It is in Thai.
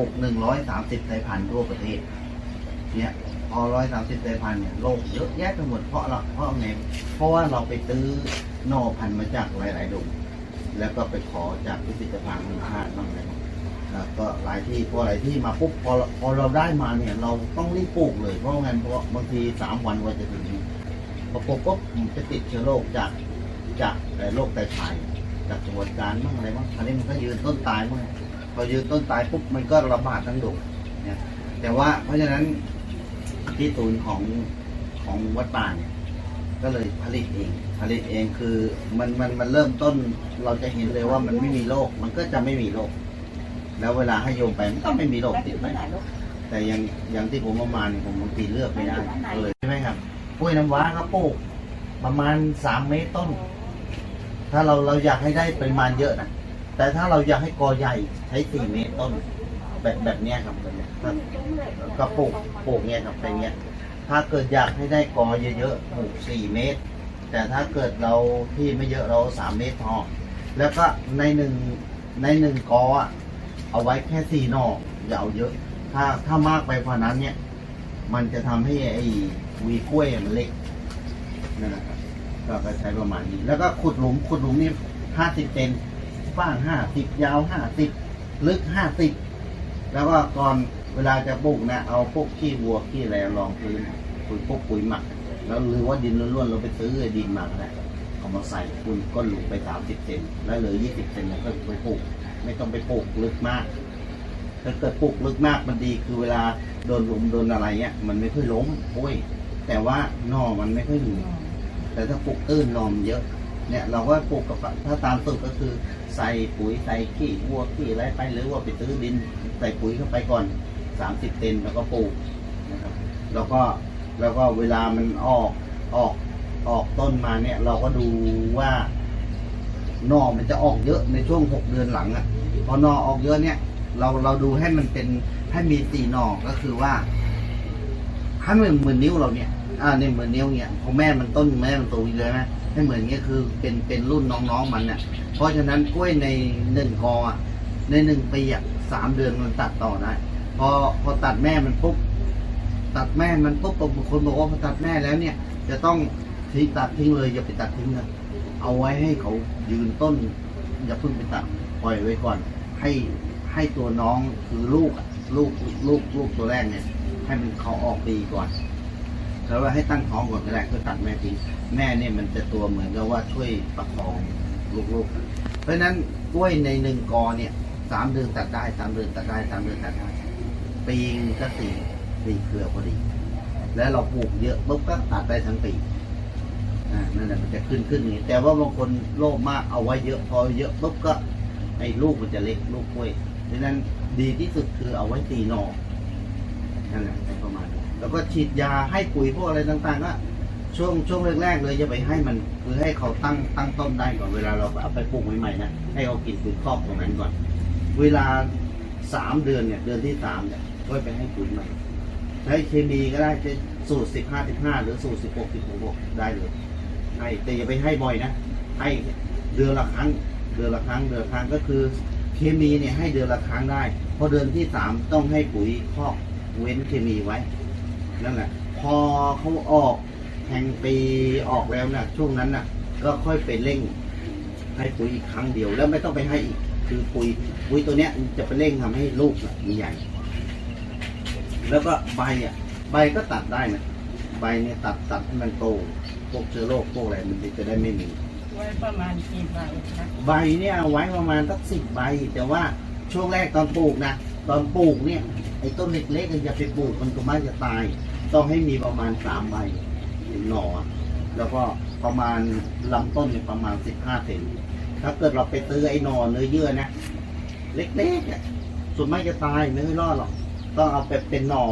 ปลูกหนึ่งร้อยสามสิบสายพันธุ์ทั่วประเทศ เนี่ยพอร้อยสามสิบสายพันธุ์เนี่ยโลกเยอะแยะไปหมดเพราะเราเพราะไงเพราะว่าเราไปซื้อหน่อพันธุ์มาจากหลายๆดงแล้วก็ไปขอจากพิพิธภัณฑ์แห่งชาติบ้างอะไรบ้างแล้วก็หลายที่พอหลายที่มาปุ๊บพอพอเราได้มาเนี่ย เราต้องรีบปลูกเลยเพราะงั้นเพราะบางทีสามวันกว่าจะถึงพอปลูกปุ๊บจะติดเชื้อโรคจากจากโรคไตพายจากจังหวัดกาญบ้างอะไรบ้างอันนี้มันก็ยืนต้นตายบ้าง พอยืนต้นตายปุ๊บมันก็ระบาดทั้งดงเนี่ยแต่ว่าเพราะฉะนั้นที่ศูนย์ของของวัดป่าเนี่ยก็เลยผลิตเองผลิตเองคือมันมันมันเริ่มต้นเราจะเห็นเลยว่ามันไม่มีโรคมันก็จะไม่มีโรคแล้วเวลาให้โยมไปมันก็ไม่มีโรคติดไปแต่ยังอย่างที่ผมประมาณเนี่ยผมบางทีเลือกไม่ได้เลยใช่ไหมครับกล้วยน้ำว้าก็ปลูกประมาณสามเมตรต้น ถ้าเราเราอยากให้ได้ปริมาณเยอะนะ แต่ถ้าเราอยากให้กอใหญ่ใช้สี่เมตรต้น แบบแบบเนี้ยครับแบบเนี้ยถ้าก็ปลูกปลูกเนี่ยครับเป็นเงี้ย ถ้าเกิดอยากให้ได้กอเยอะๆปลูกสี่เมตร แต่ถ้าเกิดเราที่ไม่เยอะเราสามเมตรพอแล้วก็ในหนึ่งในหนึ่งกออะเอาไว้แค่สี่หน่ออย่าเอาเยอะ ถ้าถ้ามากไปกว่านั้นเนี่ย มันจะทำให้ไอ้วีกล้วยมันเล็กนั่นแหละครับก็ไปใช้ประมาณนี้ แล้วก็ขุดหลุมขุดหลุมนี่ห้าสิบเซน กว้างห้าสิบยาวห้าสิบลึกห้าสิบแล้วก็ก่อนเวลาจะปลูกนะเอาพวกขี้วัวขี้อะไรรองพื้นปุ๋ยพวกปุ๋ยหมัก แล้วหรือว่าดินล้วนๆเราไปซื้อดินมาก็ได้เอามาใส่คุณก้นหลุมไปสามสิบเซนแล้วเหลือยี่สิบเซนก็ไปปลูก ไม่ต้องไปปลูกลึกมากถ้าเกิดปลูกลึกมากมันดีคือเวลาโดนลุมโดนอะไรเงี้ยมันไม่ค่อยล้มโอ้ยแต่ว่าหน่อมันไม่ค่อยหนุนแต่ถ้าปลูกตื้นนอมเยอะ เนี่ยเราก็ปลูกกับถ้าตามสูตรก็คือ ใส่ปุ๋ยใส่ขี้วัวขี้อะไรไปหรือว่าไปซื้อดินใส่ปุ๋ยเข้าไปก่อนสามสิบเซนแล้วก็ปลูกนะครับแล้วก็แล้วก็เวลามันออกออกออกต้นมาเนี่ย เราก็ดูว่าหน่อมันจะออกเยอะในช่วงหกเดือนหลังอะ่ะพอหน่อออกเยอะเนี่ย เราเราดูให้มันเป็นให้มีสีหน่อก็คือว่าให้มันเหมือนนิ้วเราเนี่ยอ่าเนี่ยเหมือนนิ้วเนี่ยของแม่มันต้นแม่มันโตอยู่เลยไหม ให้เหมือนเงี้ยคือเป็นเป็นรุ่นน้องๆมันเนี่ยเพราะฉะนั้นกล้วยในหนึ่งกออะในหนึ่งปีอะสามเดือนมันตัดต่อได้พอพอตัดแม่มันปุ๊บตัดแม่มันปุ๊บบางคนบอกว่าพอตัดแม่แล้วเนี่ย จะต้องทิ้งตัดทิ้งเลยอย่าไปตัดทิ้งนะเอาไว้ให้เขายืนต้น อย่าเพิ่งไปตัดปล่อยไว้ก่อน ให้ให้ตัวน้องคือลูกลูกลูกลูกตัวแรกเนี่ย ให้มันเขาออกดีก่อน แล้วว่าให้ตั้งท้องก่อนก็ได้เพื่อตัดแม่ทิ้งแม่เนี่ยมันจะตัวเหมือนกับว่าช่วยประคองลูกๆ เพราะฉะนั้นกล้วยในหนึ่งกอเนี่ยสามเดือนตัดได้สามเดือนตัดได้สามเดือนตัดได้ปีงก็สี่สี่เครือพอดี แล้วเราปลูกเยอะปุ๊บก็ตัดได้ทั้งปีอ่านั่นแหละมันจะขึ้นขึ้นอย่างนี้แต่ว่าบางคนโลภมากเอาไว้เยอะพอเยอะปุ๊บก็ไอ้ลูกมันจะเล็กลูกกล้วยดังนั้นดีที่สุดคือเอาไว้ตีหนอนั่นแหละประมาณนี้ แล้วก็ฉีดยาให้ปุ๋ยพวกอะไรต่างๆก็ช่วงช่วงแรกๆเลยจะไปให้มันคือให้เขาตั้งตั้งต้นได้ก่อนเวลาเราเอาไปปลูกใหม่ๆนะให้เขากินปุ๋ยครอบตรงนั้นก่อน เวลาสามเดือนเนี่ยเดือนที่สามเนี่ยก็ไปให้ปุ๋ยใหม่ใช้เคมีก็ได้ใช้สูตรสิบห้าสิบห้าหรือสูตรสิบหกสิบหกได้เลยให้แต่อย่าไปให้บ่อยนะให้เดือนละครั้ง เดือนละครั้งเดือนละครั้งก็คือเคมีเนี่ยให้เดือนละครั้งได้พอเดือนที่สามต้องให้ปุ๋ยคอกเว้นเคมีไว้ นั่นแหละ พอเขาออกแห่งปีออกแล้วนะช่วงนั้นน่ะ ก็ค่อยไปเร่ง ให้ปุ๋ยอีกครั้งเดียวแล้วไม่ต้องไปให้อีก คือปุ๋ยปุ๋ยตัวเนี้ยจะไปเร่งทำให้ลูกน่ะมีใหญ่ แล้วก็ใบอะ ใบก็ตัดได้นะใบเนี่ยตัดตัดให้มันโตพวกเชื้อโรคพวกอะไรมันจะได้ไม่มีไว้ประมาณกี่ใบคะใบเนี่ยเอาไว้ประมาณสักสิบใบ แต่ว่าช่วงแรกตอนปลูกนะตอนปลูกเนี่ยไอ้ต้นเล็กๆอย่าไปปลูกมันก็ไม่จะตาย ต้องให้มีประมาณสามใบถึงหน่อแล้วก็ประมาณลำต้นเนี่ยประมาณสิบห้าเซนถ้าเกิดเราไปซื้อไอ้หน่อเนื้อเยื่อนะเล็กๆอะส่วนมากจะตายไม่ค่อยรอดหรอกต้องเอาไปเป็นหน่อ